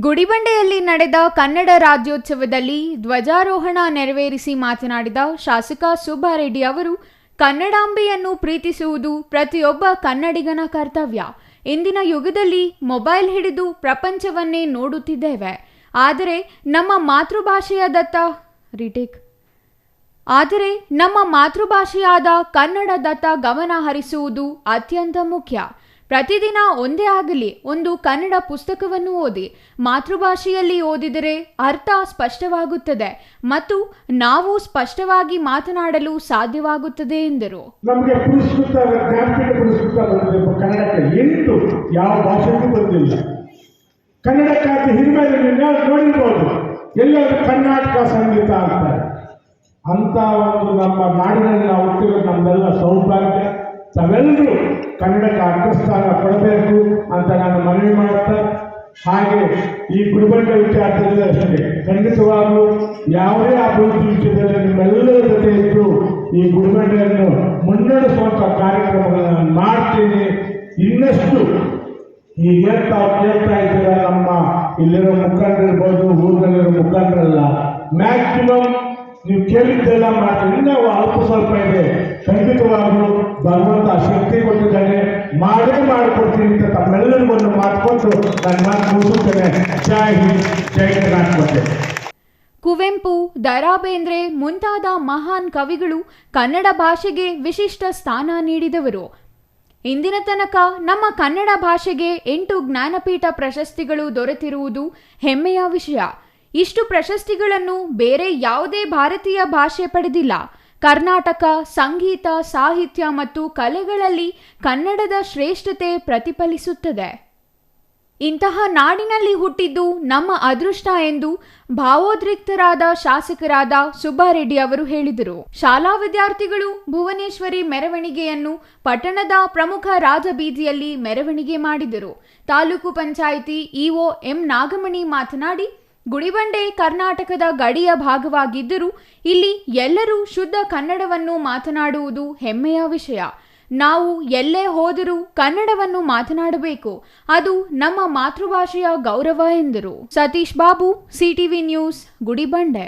ಗುಡಿಬಂಡೆಯಲ್ಲಿ ನಡೆದ ಕನ್ನಡ ರಾಜ್ಯೋತ್ಸವದಲ್ಲಿ ಧ್ವಜಾರೋಹಣ ನೆರವೇರಿಸಿ ಮಾತನಾಡಿದ ಶಾಸಕ ಸುಬ್ಬಾರೆಡ್ಡಿ ಅವರು, ಕನ್ನಡಾಂಬೆಯನ್ನು ಪ್ರೀತಿಸುವುದು ಪ್ರತಿಯೊಬ್ಬ ಕನ್ನಡಿಗನ ಕರ್ತವ್ಯ. ಇಂದಿನ ಯುಗದಲ್ಲಿ ಮೊಬೈಲ್ ಹಿಡಿದು ಪ್ರಪಂಚವನ್ನೇ ನೋಡುತ್ತಿದ್ದೇವೆ. ಆದರೆ ನಮ್ಮ ಮಾತೃಭಾಷೆಯಾದತ್ತ ರಿಟೇಕ್. ಆದರೆ ನಮ್ಮ ಮಾತೃಭಾಷೆಯಾದ ಕನ್ನಡದತ್ತ ಗಮನ ಹರಿಸುವುದು ಅತ್ಯಂತ ಮುಖ್ಯ. ಪ್ರತಿದಿನ ಒಂದೇ ಆಗಲಿ ಒಂದು ಕನ್ನಡ ಪುಸ್ತಕವನ್ನು ಓದಿ ಮಾತೃಭಾಷೆಯಲ್ಲಿ ಓದಿದರೆ ಅರ್ಥ ಸ್ಪಷ್ಟವಾಗುತ್ತದೆ ಮತ್ತು ನಾವು ಸ್ಪಷ್ಟವಾಗಿ ಮಾತನಾಡಲು ಸಾಧ್ಯವಾಗುತ್ತದೆ ಎಂದರು. ಕನ್ನಡಕ್ಕಾಗಿ ಹಿರಿಮೆಯನ್ನು ನೋಡಿರ್ಬೋದು. ಎಲ್ಲರೂ ಕರ್ನಾಟಕ ಸಂಗೀತ ಅಂತಾರೆ. ಅಂತ ಒಂದು ನಮ್ಮ ನಾಡಿನಲ್ಲಿ ನಾವು ಹುಟ್ಟಿರೋದು ನಮ್ಮೆಲ್ಲ ಸೌಭಾಗ್ಯ. ತಾವೆಲ್ಲರೂ ಕನ್ನಡಕ್ಕೆ ಅಗ್ರಸ್ಥಾನ ಕೊಡಬೇಕು ಅಂತ ನಾನು ಮನವಿ ಮಾಡ್ತಾ ಹಾಗೆ ಈ ಗುರುಬಂಡ ವಿಚಾರದಲ್ಲಿ ಅಷ್ಟೇ ಖಂಡಿತವಾಗಲೂ ಯಾವುದೇ ಅಭಿವೃದ್ಧಿ ವಿಷಯದಲ್ಲಿ ನಿಮ್ಮೆಲ್ಲರ ಜೊತೆ ಇದ್ದು ಈ ಗುರುಬಂಡೆಯನ್ನು ಮುನ್ನಡೆಸುವಂಥ ಕಾರ್ಯಕ್ರಮಗಳನ್ನು ನಾನು ಮಾಡ್ತೀನಿ. ಇನ್ನಷ್ಟು ಈ ಹೇಳ್ತಾ ಕೇಳ್ತಾ ಇದ್ದೀರ ನಮ್ಮ ಇಲ್ಲಿರೋ ಮುಖಂಡರಿರ್ಬೋದು ಊರಿನಲ್ಲಿರೋ ಮುಖಂಡರಲ್ಲ. ಮ್ಯಾಕ್ಸಿಮಮ್ ನೀವು ಕೇಳಿದ್ದೆಲ್ಲ ಮಾಡ್ತೀವಿ ಇನ್ನೂ ಅಲ್ಪ ಸ್ವಲ್ಪ ಇದೆ. ಖಂಡಿತವಾಗ್ಲೂ ಭಗವಂತ ಶಕ್ತಿ ಕೊಟ್ಟಿದ್ದಾನೆ, ಮಾಡೇ ಮಾಡಿಕೊಡ್ತೀನಿ ಅಂತ ತಮ್ಮೆಲ್ಲರಿಗೂ ಒಂದು ಮಾತು ಕೊಟ್ಟು ನನ್ನ ಮಾತು ಮುಗಿಸುತ್ತೇನೆ. ಜೈ ಹಿಂದ್, ಜೈ ಕರ್ನಾಟಕ ಕುವೆಂಪು ದರಾ ಬೇಂದ್ರೆ ಮುಂತಾದ ಮಹಾನ್ ಕವಿಗಳು ಕನ್ನಡ ಭಾಷೆಗೆ ವಿಶಿಷ್ಟ ಸ್ಥಾನ ನೀಡಿದವರು. ಇಂದಿನ ತನಕ ನಮ್ಮ ಕನ್ನಡ ಭಾಷೆಗೆ ಎಂಟು ಜ್ಞಾನಪೀಠ ಪ್ರಶಸ್ತಿಗಳು ದೊರೆತಿರುವುದು ಹೆಮ್ಮೆಯ ವಿಷಯ. ಇಷ್ಟು ಪ್ರಶಸ್ತಿಗಳನ್ನು ಬೇರೆ ಯಾವುದೇ ಭಾರತೀಯ ಭಾಷೆ ಪಡೆದಿಲ್ಲ. ಕರ್ನಾಟಕ ಸಂಗೀತ, ಸಾಹಿತ್ಯ ಮತ್ತು ಕಲೆಗಳಲ್ಲಿ ಕನ್ನಡದ ಶ್ರೇಷ್ಠತೆ ಪ್ರತಿಫಲಿಸುತ್ತದೆ. ಇಂತಹ ನಾಡಿನಲ್ಲಿ ಹುಟ್ಟಿದ್ದು ನಮ್ಮ ಅದೃಷ್ಟ ಎಂದು ಭಾವೋದ್ರಿಕ್ತರಾದ ಶಾಸಕರಾದ ಸುಬ್ಬಾರೆಡ್ಡಿ ಅವರು ಹೇಳಿದರು. ಶಾಲಾ ವಿದ್ಯಾರ್ಥಿಗಳು ಭುವನೇಶ್ವರಿ ಮೆರವಣಿಗೆಯನ್ನು ಪಟ್ಟಣದ ಪ್ರಮುಖ ರಾಜಬೀದಿಯಲ್ಲಿ ಮೆರವಣಿಗೆ ಮಾಡಿದರು. ತಾಲೂಕು ಪಂಚಾಯಿತಿ ಇಒ ಎಂ ನಾಗಮಣಿ ಮಾತನಾಡಿ ಗುಡಿಬಂಡೆ ಕರ್ನಾಟಕದ ಗಡಿಯ ಭಾಗವಾಗಿದ್ದರೂ ಇಲ್ಲಿ ಎಲ್ಲರೂ ಶುದ್ಧ ಕನ್ನಡವನ್ನು ಮಾತನಾಡುವುದು ಹೆಮ್ಮೆಯ ವಿಷಯ. ನಾವು ಎಲ್ಲೇ ಹೋದರೂ ಕನ್ನಡವನ್ನು ಮಾತನಾಡಬೇಕು. ಅದು ನಮ್ಮ ಮಾತೃಭಾಷೆಯ ಗೌರವ ಎಂದರು. Satish Babu, CTV news, Gudibande.